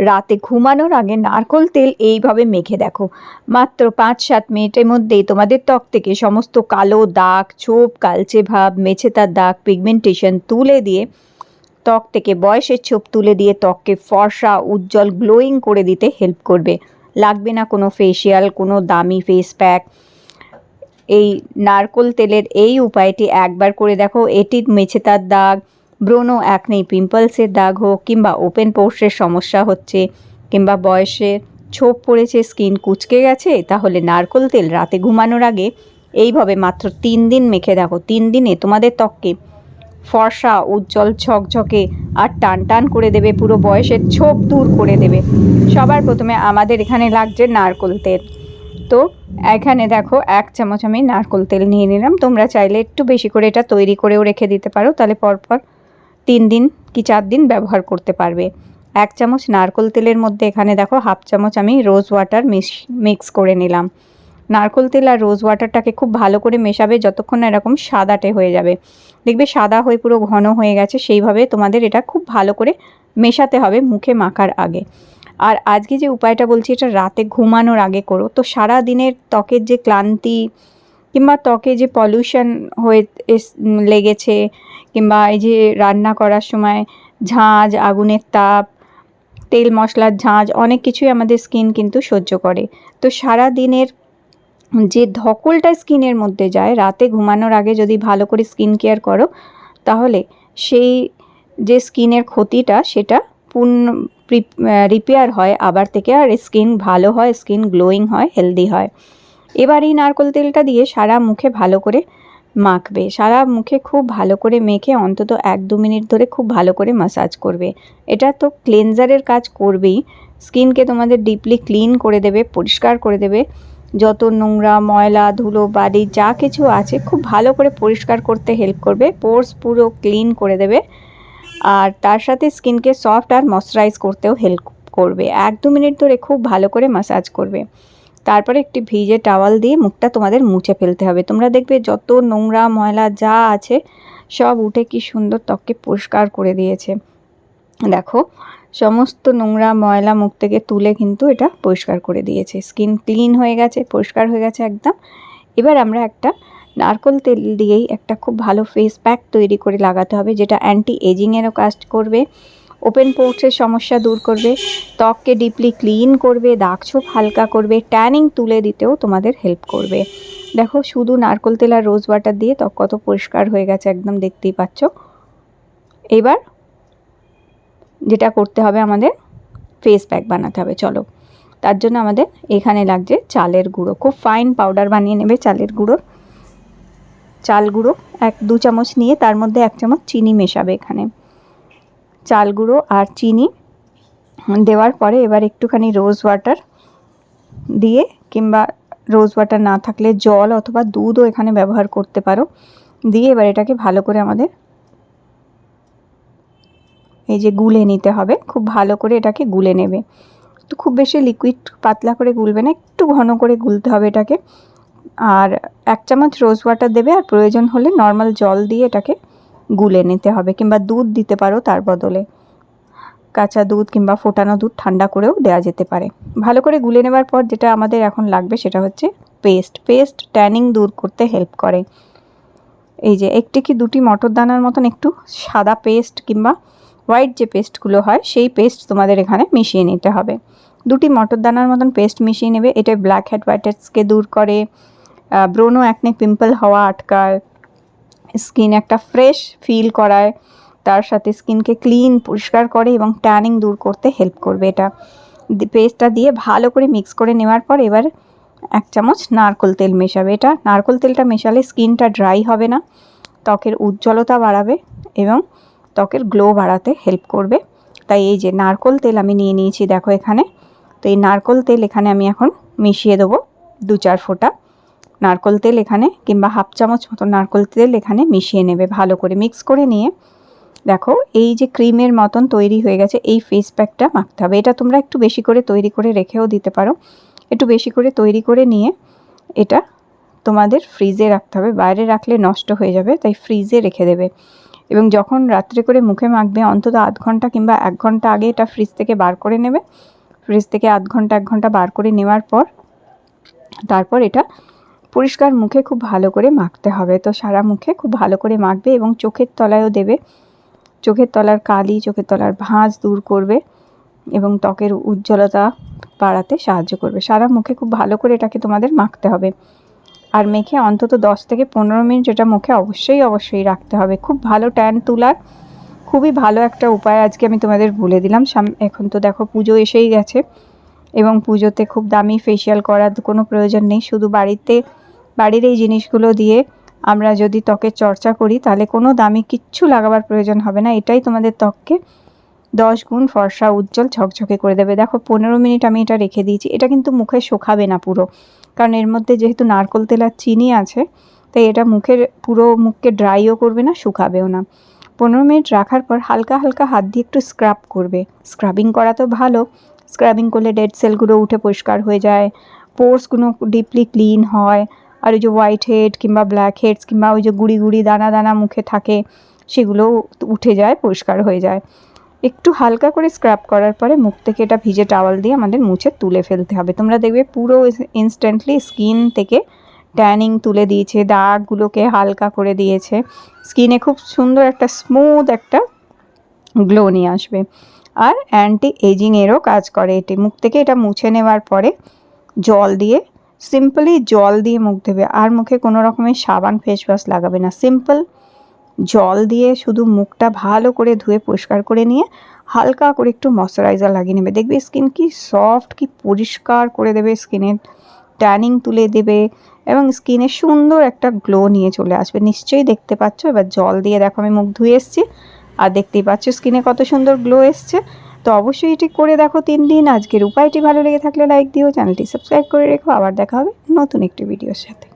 রাতে ঘুমানোর আগে নারকোল তেল এইভাবে মেখে দেখো। মাত্র পাঁচ সাত মিনিটের মধ্যেই তোমাদের ত্বক থেকে সমস্ত কালো দাগ, ছোপ, কালচে ভাব মেছেতার দাগ পিগমেন্টেশন তুলে দিয়ে, ত্বক থেকে বয়সের ছোপ তুলে দিয়ে ত্বককে ফর্সা, উজ্জ্বল গ্লোয়িং করে দিতে হেল্প করবে। লাগবে না কোনো ফেসিয়াল কোনো দামি ফেস প্যাক এই নারকোল তেলের এই উপায়টি একবার করে দেখো। এটির মেছেতার দাগ ব্রণ একনেই পিম্পলসের দাগ হোক কিংবা ওপেন পোর্সের সমস্যা হচ্ছে, কিংবা বয়সে ছোপ পড়েছে, স্কিন কুচকে গেছে, তাহলে নারকোল তেল রাতে ঘুমানোর আগে এইভাবে মাত্র তিন দিন মেখে দেখো। তিন দিনে তোমাদের ত্বককে ফর্সা, উজ্জ্বল, ঝকঝকে আর টান টান করে দেবে, পুরো বয়সের ছোপ দূর করে দেবে। সবার প্রথমে আমাদের এখানে লাগছে নারকোল তেল। তো এখানে দেখো এক চামচ আমি নারকোল তেল নিয়ে নিলাম। তোমরা চাইলে একটু বেশি করে এটা তৈরি করেও রেখে দিতে পারো। তাহলে পরপর তিন দিন কি চার দিন ব্যবহার করতে পারবে। এক চামচ নারকোল তেলের মধ্যে এখানে দেখো হাফ চামচ আমি রোজ ওয়াটার মিক্স করে নিলাম। নারকোল তেল আর রোজ ওয়াটারটাকে খুব ভালো করে মেশাবে যতক্ষণ না এরকম সাদাটে হয়ে যাবে। দেখবে সাদা হয়ে পুরো ঘন হয়ে গেছে, সেইভাবে তোমাদের এটা খুব ভালো করে মেশাতে হবে মুখে মাখার আগে। আর আজকে যে উপায়টা বলছি, এটা রাতে ঘুমানোর আগে করো। তো সারা দিনের ত্বকের যে ক্লান্তি কিংবা ত্বকে যে পলিউশন হয়ে লেগেছে, কিংবা এই যে রান্না করার সময় ঝাঁজ, আগুনের তাপ, তেল মশলার ঝাঁজ, অনেক কিছুই আমাদের স্কিন কিন্তু সহ্য করে। তো সারা দিনের যে ধকলটা স্কিনের মধ্যে যায়, রাতে ঘুমানোর আগে যদি ভালো করে স্কিন কেয়ার করো, তাহলে সেই যে স্কিনের ক্ষতিটা, সেটা পূর্ণ রিপেয়ার হয়, আবার থেকে আর স্কিন ভালো হয় স্কিন গ্লোয়িং হয় হেলদি হয়। এবার এই নারকোল তেলটা দিয়ে সারা মুখে ভালো করে মাখবে। সারা মুখে খুব ভালো করে মেখে অন্তত এক দু মিনিট ধরে খুব ভালো করে মাসাজ করবে। এটা তো ক্লেনজারের কাজ করবেই। স্কিনকে তোমাদের ডিপলি ক্লিন করে দেবে, পরিষ্কার করে দেবে। যত নোংরা, ময়লা, ধুলো বাড়ি যা কিছু আছে খুব ভালো করে পরিষ্কার করতে হেল্প করবে পোর্স পুরো ক্লিন করে দেবে। আর তার সাথে স্কিনকে সফট আর ময়শ্চারাইজ করতেও হেল্প করবে। এক দু মিনিট ধরে খুব ভালো করে মাসাজ করবে। তারপরে একটি ভিজে টাওয়াল দিয়ে মুখটা তোমাদের মুছে ফেলতে হবে। তোমরা দেখবে যত নোংরা ময়লা যা আছে, সব উঠে কি সুন্দর ত্বককে পরিষ্কার করে দিয়েছে। দেখো, সমস্ত নোংরা ময়লা মুখ থেকে তুলে কিন্তু এটা পরিষ্কার করে দিয়েছে। স্কিন ক্লিন হয়ে গেছে, পরিষ্কার হয়ে গেছে একদম। এবার আমরা একটা নারকোল তেল দিয়েই একটা খুব ভালো ফেস প্যাক তৈরি করে লাগাতে হবে, যেটা অ্যান্টি এজিংয়েরও কাজ করবে। ওপেন পোর্টসের সমস্যা দূর করবে, ত্বককে ডিপলি ক্লিন করবে, দাগ ছোপ হালকা করবে ট্যানিং তুলে দিতেও তোমাদের হেল্প করবে। দেখো, শুধু নারকোল তেল আর রোজ ওয়াটার দিয়ে ত্বক কত পরিষ্কার হয়ে গেছে, একদম দেখতেই পাচ্ছ। এবার যেটা করতে হবে আমাদের ফেস প্যাক বানাতে হবে, চলো। তার জন্য আমাদের এখানে লাগছে চালের গুঁড়ো। খুব ফাইন পাউডার বানিয়ে নেবে চালের গুঁড়ো। চাল গুঁড়ো এক দু চামচ নিয়ে তার মধ্যে এক চামচ চিনি মেশাবে এখানে। চাল গুঁড়ো আর চিনি দেওয়ার পরে এবার একটুখানি রোজ ওয়াটার দিয়ে কিংবা রোজ ওয়াটার না থাকলে জল অথবা দুধও এখানে ব্যবহার করতে পারো। দিয়ে এবার এটাকে ভালো করে আমাদের এই যে গুলে নিতে হবে। খুব ভালো করে এটাকে গুলে নেবে। তো খুব বেশি লিকুইড পাতলা করে গুলবে না, একটু ঘন করে গুলতে হবে এটাকে। আর এক চামচ রোজ ওয়াটার দেবে, আর প্রয়োজন হলে নর্মাল জল দিয়ে এটাকে গুলে নিতে হবে কিংবা দুধ দিতে পারো তার বদলে। কাঁচা দুধ কিংবা ফোটানো দুধ ঠান্ডা করেও দেওয়া যেতে পারে। ভালো করে গুলে নেবার পর যেটা আমাদের এখন লাগবে সেটা হচ্ছে পেস্ট। পেস্ট ট্যানিং দূর করতে হেল্প করে। এই যে একটি কি দুটি মটর দানার মতন একটু সাদা পেস্ট কিংবা হোয়াইট যে পেস্টগুলো হয়, সেই পেস্ট তোমাদের এখানে মিশিয়ে নিতে হবে। দুটি মটর দানার মতন পেস্ট মিশিয়ে নেবে। এটা ব্ল্যাক হেড হোয়াইট হেডসকে দূর করে ব্রোনো একনে পিম্পল হওয়া আটকায় স্কিন একটা ফ্রেশ ফিল করায়। তার সাথে স্কিনকে ক্লিন, পরিষ্কার করে এবং ট্যানিং দূর করতে হেল্প করবে এটা। পেস্টটা দিয়ে ভালো করে মিক্স করে নেওয়ার পর এবার এক চামচ নারকোল তেল মেশাবে। এটা নারকোল তেলটা মেশালে স্কিনটা ড্রাই হবে না, ত্বকের উজ্জ্বলতা বাড়াবে এবং ত্বকের গ্লো বাড়াতে হেল্প করবে। তাই এই যে নারকোল তেল আমি নিয়ে নিয়েছি, দেখো এখানে। তো এই নারকোল তেল এখানে আমি এখন মিশিয়ে দেবো দু চার ফোঁটা। নারকোল তেল এখানে কিংবা হাফ চামচ মতো নারকোল তেল এখানে মিশিয়ে নেবে ভালো করে মিক্স করে নিয়ে। দেখো, এই যে ক্রিমের মতন তৈরি হয়ে গেছে, এই ফেস প্যাকটা মাখতে হবে। এটা তোমরা একটু বেশি করে তৈরি করে রেখেও দিতে পারো। একটু বেশি করে তৈরি করে নিয়ে এটা তোমাদের ফ্রিজে রাখতে হবে। বাইরে রাখলে নষ্ট হয়ে যাবে, তাই ফ্রিজে রেখে দেবে। এবং যখন রাত্রে করে মুখে মাখবে, অন্তত আধ ঘণ্টা কিংবা এক ঘণ্টা আগে এটা ফ্রিজ থেকে বার করে নেবে। ফ্রিজ থেকে আধ ঘণ্টা, এক ঘণ্টা বার করে নেওয়ার পর, তারপর এটা পরিষ্কার মুখে খুব ভালো করে মাখতে হবে। তো সারা মুখে খুব ভালো করে মাখবে এবং চোখের তলায়ও দেবে। চোখের তলার কালি, চোখের তলার ভাঁজ দূর করবে এবং ত্বকের উজ্জ্বলতা বাড়াতে সাহায্য করবে। সারা মুখে খুব ভালো করে এটাকে তোমাদের মাখতে হবে। আর মেখে অন্তত দশ থেকে পনেরো মিনিট এটা মুখে অবশ্যই অবশ্যই রাখতে হবে। খুব ভালো ট্যান তোলার খুবই ভালো একটা উপায় আজকে আমি তোমাদের বলে দিলাম। এখন তো দেখো পুজো এসেই গেছে। এবং পুজোতে খুব দামি ফেসিয়াল করার কোনো প্রয়োজন নেই। শুধু বাড়িতে, বাড়ির এই জিনিসগুলো দিয়ে আমরা যদি ত্বকের চর্চা করি, তাহলে কোনো দামি কিচ্ছু লাগাবার প্রয়োজন হবে না। এটাই তোমাদের ত্বককে দশ গুণ ফর্সা, উজ্জ্বল, ঝকঝকে করে দেবে। দেখো, পনেরো মিনিট আমি এটা রেখে দিয়েছি। এটা কিন্তু মুখে শোকাবে না পুরো। কারণ এর মধ্যে যেহেতু নারকোল তেল আর চিনি আছে, তাই এটা মুখের, পুরো মুখকে ড্রাইও করবে না, শুকাবেও না। পনেরো মিনিট রাখার পর হালকা হালকা হাত দিয়ে একটু স্ক্রাব করবে। স্ক্রাবিং করা তো ভালো। স্ক্রাবিং করলে ডেড সেলগুলো উঠে পরিষ্কার হয়ে যায়। পোর্সগুলো ডিপলি ক্লিন হয়। আর ওই যে হোয়াইট হেড কিংবা ব্ল্যাক হেডস কিংবা ওই যে গুড়ি গুড়ি দানা দানা মুখে থাকে সেগুলোও উঠে যায়, পরিষ্কার হয়ে যায়। একটু হালকা করে স্ক্রাব করার পরে মুখ থেকে এটা ভিজে টাওয়াল দিয়ে আমাদের মুছে তুলে ফেলতে হবে। তোমরা দেখবে পুরো ইনস্ট্যান্টলি স্কিন থেকে ট্যানিং তুলে দিয়েছে, দাগগুলোকে হালকা করে দিয়েছে। স্কিনে খুব সুন্দর একটা স্মুথ একটা গ্লো নিয়ে আসবে। আর অ্যান্টি এজিং এরও কাজ করে এটি। মুখ থেকে এটা মুছে নেওয়ার পরে জল দিয়ে সিম্পলি জল দিয়ে মুখ দেবে আর মুখে কোনো রকমের সাবান ফেস ওয়াশ লাগাবে না। সিম্পল জল দিয়ে শুধু মুখটা ভালো করে ধুয়ে পরিষ্কার করে নিয়ে হালকা করে একটু ময়শ্চারাইজার লাগিয়ে নেবে। দেখবে স্কিন কি সফট কি পরিষ্কার করে দেবে স্কিনের ট্যানিং তুলে দেবে। এবং স্কিনে সুন্দর একটা গ্লো নিয়ে চলে আসবে। নিশ্চয়ই দেখতে পাচ্ছ, এবার জল দিয়ে দেখো আমি মুখ ধুয়ে এসছি। আর দেখতেই পাচ্ছ স্কিনে কত সুন্দর গ্লো এসছে। তো অবশ্যই এটি করে দেখো তিন দিন। আজকের উপায়টি ভালো লেগে থাকলে লাইক দিও চ্যানেলটি সাবস্ক্রাইব করে রেখো। আবার দেখা হবে নতুন একটি ভিডিওর সাথে।